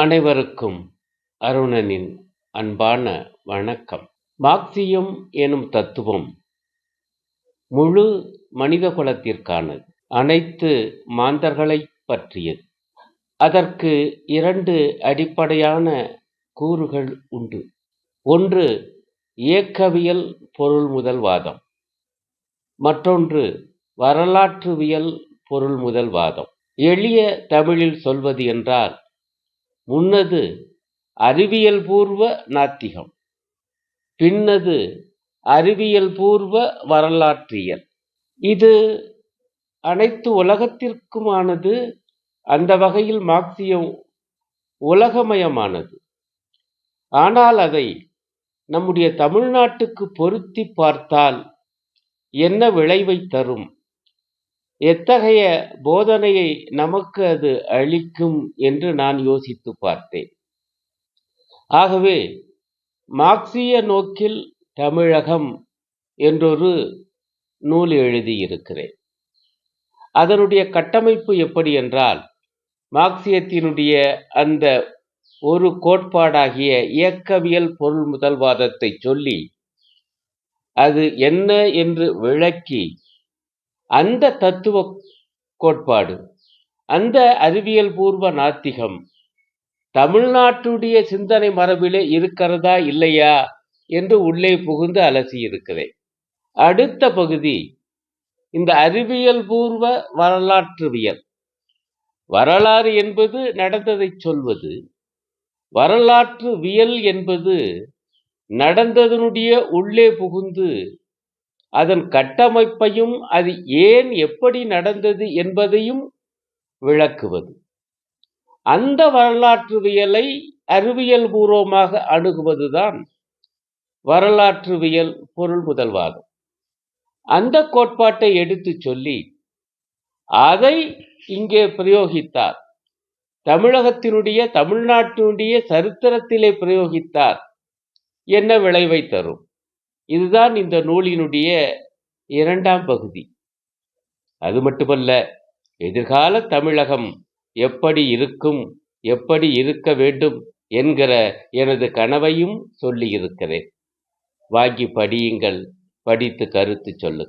அனைவருக்கும் அருணனின் அன்பான வணக்கம். மார்க்சியம் எனும் தத்துவம் முழு மனிதகுலத்திற்கானது அனைத்து மாந்தர்களைப் பற்றியது. அதற்கு இரண்டு அடிப்படையான கூறுகள் உண்டு. ஒன்று இயக்கவியல் பொருள் முதல்வாதம். மற்றொன்று வரலாற்றுவியல் பொருள் முதல்வாதம். எளிய தமிழில் சொல்வது என்றால் முன்னது அறிவியல் பூர்வ நாத்திகம் பின்னது அறிவியல் பூர்வ வரலாற்றியல். இது அனைத்து உலகத்திற்குமானது அந்த வகையில் மார்க்சியம் உலகமயமானது. ஆனால் அதை நம்முடைய தமிழ்நாட்டுக்கு பொருத்தி பார்த்தால் என்ன விளைவை தரும்? எத்தகைய போதனையை நமக்கு அது அளிக்கும் என்று நான் யோசித்து பார்த்தேன். ஆகவே மார்க்சிய நோக்கில் தமிழகம் என்றொரு நூல் எழுதியிருக்கிறேன். அதனுடைய கட்டமைப்பு எப்படி என்றால் மார்க்சியத்தினுடைய அந்த ஒரு கோட்பாடாகிய இயக்கவியல் பொருள் முதல்வாதத்தை சொல்லி அது என்ன என்று விளக்கி அந்த தத்துவ கோட்பாடு அந்த அறிவியல் பூர்வ நாத்திகம் தமிழ்நாட்டுடைய சிந்தனை மரபிலே இருக்கிறதா இல்லையா என்று உள்ளே புகுந்து அலசி இருக்கிறேன். அடுத்த பகுதி இந்த அறிவியல் பூர்வ வரலாற்றுவியல். வரலாறு என்பது நடந்ததை சொல்வது வரலாற்றுவியல் என்பது நடந்ததனுடைய உள்ளே புகுந்து அதன் கட்டமைப்பையும் அது ஏன் எப்படி நடந்தது என்பதையும் விளக்குவது. அந்த வரலாற்றுவியலை அறிவியல் பூர்வமாக அணுகுவதுதான் வரலாற்றுவியல் பொருள் முதல்வாதம் அந்த கோட்பாட்டை எடுத்து சொல்லி அதை இங்கே பிரயோகித்தார். தமிழகத்தினுடைய தமிழ்நாட்டினுடைய சரித்திரத்திலே பிரயோகித்தார். என்ன விளைவை தரும்? இதுதான் இந்த நூலினுடைய இரண்டாம் பகுதி. அது மட்டுமல்ல எதிர்கால தமிழகம் எப்படி இருக்கும் எப்படி இருக்க வேண்டும் என்கிற எனது கனவையும் சொல்லியிருக்கிறேன். வாங்கி படியுங்கள் படித்து கருத்து சொல்லுங்கள்.